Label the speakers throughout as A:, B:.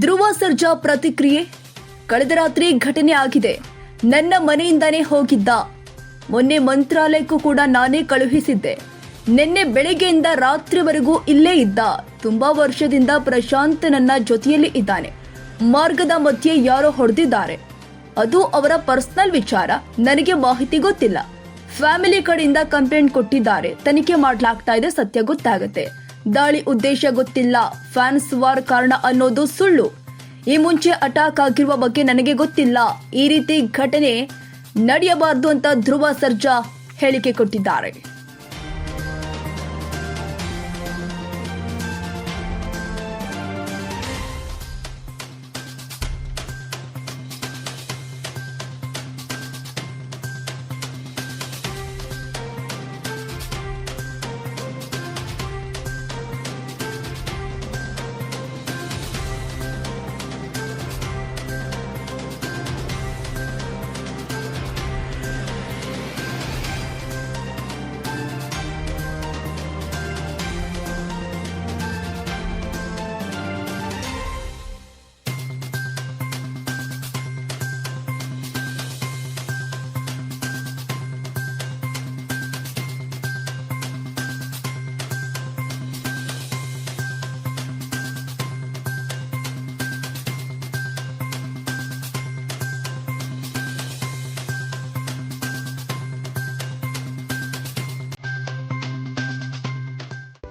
A: ಧ್ರುವ ಸರ್ಜಾ ಪ್ರತಿಕ್ರಿಯೆ? ಕಳೆದ ರಾತ್ರಿ ಘಟನೆ ಆಗಿದೆ. ನನ್ನ ಮನೆಯಿಂದಾನೇ ಹೋಗಿದ್ದ. ಮೊನ್ನೆ ಮಂತ್ರಾಲಯಕ್ಕೂ ಕೂಡ ನಾನೇ ಕಳುಹಿಸಿದ್ದೆ. ನಿನ್ನೆ ಬೆಳಿಗ್ಗೆಯಿಂದ ರಾತ್ರಿವರೆಗೂ ಇಲ್ಲೇ ಇದ್ದ. ತುಂಬಾ ವರ್ಷದಿಂದ ಪ್ರಶಾಂತ್ ನನ್ನ ಜೊತೆಯಲ್ಲಿ ಇದ್ದಾನೆ. ಮಾರ್ಗದ ಮಧ್ಯೆ ಯಾರೋ ಹೊಡೆದಿದ್ದಾರೆ. ಅದು ಅವರ ಪರ್ಸನಲ್ ವಿಚಾರ. ನನಗೆ ಮಾಹಿತಿ ಗೊತ್ತಿಲ್ಲ. ಫ್ಯಾಮಿಲಿ ಕಡೆಯಿಂದ ಕಂಪ್ಲೇಂಟ್ ಕೊಟ್ಟಿದ್ದಾರೆ. ತನಿಖೆ ಮಾಡ್ಲಾಗ್ತಾ ಇದೆ. ಸತ್ಯ ಗೊತ್ತಾಗುತ್ತೆ. ದಾಳಿ ಉದ್ದೇಶ ಗೊತ್ತಿಲ್ಲ. ಫ್ಯಾನ್ಸ್ ವಾರ್ ಕಾರಣ ಅನ್ನೋದು ಸುಳ್ಳು. ಈ ಮುಂಚೆ ಅಟ್ಯಾಕ್ ಆಗಿರುವ ಬಗ್ಗೆ ನನಗೆ ಗೊತ್ತಿಲ್ಲ. ಈ ರೀತಿ ಘಟನೆ ನಡೆಯಬಾರದು ಅಂತ ಧ್ರುವ ಸರ್ಜಾ ಹೇಳಿಕೆ ಕೊಟ್ಟಿದ್ದಾರೆ.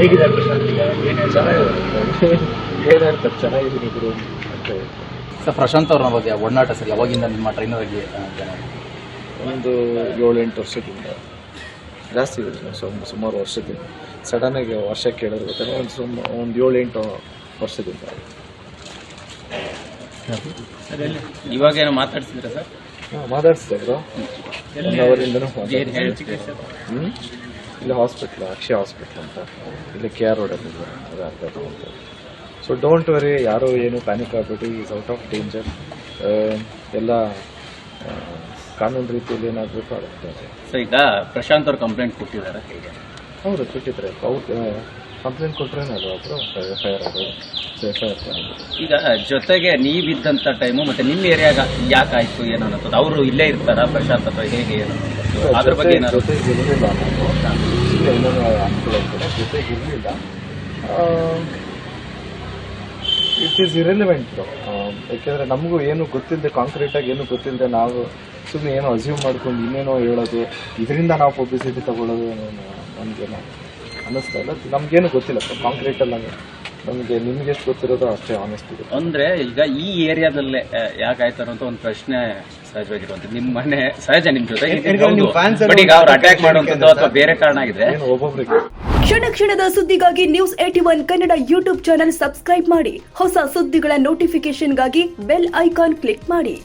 B: ಹೇಗಿದೆ ಪ್ರಶಾಂತ್ ಈಗ ಏನೇನು ಚೆನ್ನಾಗಿದೆ ಏನಾಗ್ತದೆ ಚೆನ್ನಾಗಿದ್ದೀನಿ ಗುರು ಅಂತ ಹೇಳಿ.
C: ಸರ್ ಪ್ರಶಾಂತ್ ಅವ್ರ ಬಗ್ಗೆ ಒಡನಾಟ ಸರ್ ಯಾವಾಗಿಂದ ನಿಮ್ಮ ಟ್ರೈನರ್ ಆಗಿ?
B: ಒಂದು ಏಳೆಂಟು ವರ್ಷದಿಂದ. ಜಾಸ್ತಿ ಇದೆ ಸುಮ್ ಸುಮಾರು ವರ್ಷದಿಂದ. ಸಡನ್ನಾಗಿ ವರ್ಷ ಕೇಳೋದು ಗೊತ್ತಿಲ್ಲ ಒಂದು ಸುಮ್ ಒಂದು ಏಳೆಂಟು ವರ್ಷದಿಂದ.
D: ಇವಾಗ ಏನೋ ಮಾತಾಡ್ತಿದ್ರ ಸರ್?
B: ಮಾತಾಡ್ಸ್ತಾ ಇದ್ರು. ಅವರಿಂದನೂ ಇಲ್ಲಿ ಹಾಸ್ಪಿಟ್ಲ್ ಅಕ್ಷಯ ಹಾಸ್ಪಿಟ್ಲ್ ಅಂತ ಇಲ್ಲಿ ಕೆ ಆರ್ ರೋಡಲ್ಲಿ ಅದು ಅರ್ಧ ಅಂತ ಸೊ ಡೋಂಟ್ ವರಿ ಯಾರು ಏನು ಪ್ಯಾನಿಕ್ ಆಗಬೇಡಿ. ಈಸ್ ಔಟ್ ಆಫ್ ಡೇಂಜರ್ ಎಲ್ಲ ಕಾನೂನು ರೀತಿಯಲ್ಲಿ ಏನಾದರೂ ಆಗುತ್ತೆ
D: ಸೊ ಈಗ ಪ್ರಶಾಂತ್ ಅವ್ರು ಕಂಪ್ಲೇಂಟ್ ಕೊಟ್ಟಿದ್ದಾರೆ.
B: ಹೌದು ಕೊಟ್ಟಿದ್ದಾರೆ. ಅವ್ರು ಕಂಪ್ಲೇಂಟ್ ಕೊಟ್ರೇನೆ ಅಲ್ವಾ ಅವರು ಎಫ್ ಐ ಆರ್ ಆಗೋದು ಎಫ್ ಐ ಆರ್
D: ಈಗ ಜೊತೆಗೆ ನೀವಿದ್ದಂಥ ಟೈಮು ಮತ್ತೆ ನಿಮ್ಮ ಏರಿಯಾಗ ಯಾಕೆ ಆಯ್ತು ಏನು ಅನ್ನೋದು ಅವರು ಇಲ್ಲೇ ಇರ್ತಾರ ಪ್ರಶಾಂತ್ ಅಥವಾ ಹೇಗೆ ಏನು? ಅದ್ರ ಬಗ್ಗೆ ಏನಾದ್ರು
B: ಜೊತೆಗೆ ಇರಲಿಲ್ಲ ನಾನು. ಇನ್ನೇನೋ ಅನುಕೂಲ ಆಗ್ತದೆ ಜೊತೆಗೆ ಇರಲಿಲ್ಲ. ಇಟ್ ಈಸ್ ಇರೆಲಿವೆಂಟ್ ಯಾಕೆಂದರೆ ನಮಗೂ ಏನು ಗೊತ್ತಿಲ್ಲದೆ ಕಾಂಕ್ರೀಟಾಗಿ ಏನು ಗೊತ್ತಿಲ್ಲದೆ ನಾವು ಸುಮ್ಮನೆ ಏನೋ ಅಸ್ಯೂಮ್ ಮಾಡ್ಕೊಂಡು ಇನ್ನೇನೋ ಹೇಳೋದು ಇದರಿಂದ ನಾವು ಪಬ್ಲಿಸಿಟಿ ತಗೊಳ್ಳೋದು ಏನೋ ನಮಗೇನೋ ಅನ್ನಿಸ್ತಾ ಇಲ್ಲ. ನಮಗೇನು ಗೊತ್ತಿಲ್ಲ ಕಾಂಕ್ರೀಟಲ್ಲಿ ನಮಗೆ ನಮಗೆ ನಿಮ್ಗೆ ಎಷ್ಟು ಗೊತ್ತಿರೋದು ಅಷ್ಟೇ ಆನೆಸ್ಟ್ ಇದೆ.
D: ಅಂದ್ರೆ ಈಗ ಈ ಏರಿಯಾದಲ್ಲೇ ಯಾಕಾಯ್ತು ಅಂತ ಒಂದು ಪ್ರಶ್ನೆ ಸಹಜವಾಗಿರುವಂತ ನಿಮ್ ಮನೆ ಸಹಜ ನಿಮ್ ಜೊತೆ ಬಟ್ ಈಗ ಅವ್ರು ಅಟ್ಯಾಕ್ ಮಾಡುವಂತದ್ದು ಅಥವಾ ಬೇರೆ ಕಾರಣ ಆಗಿದೆ?
B: ಏನು ಒಬ್ಬೊಬ್ರಿಗೆ?
A: ಕ್ಷಣ ಕ್ಷಣದ ಸುದ್ದಿಗಾಗಿ news eighty one Kannada YouTube channel subscribe ಮಾಡಿ. ಹೊಸ ಸುದ್ದಿಗಳ ನೋಟಿಫಿಕೇಶನ್ಗಾಗಿ ಬೆಲ್ ಐಕಾನ್ ಕ್ಲಿಕ್ ಮಾಡಿ.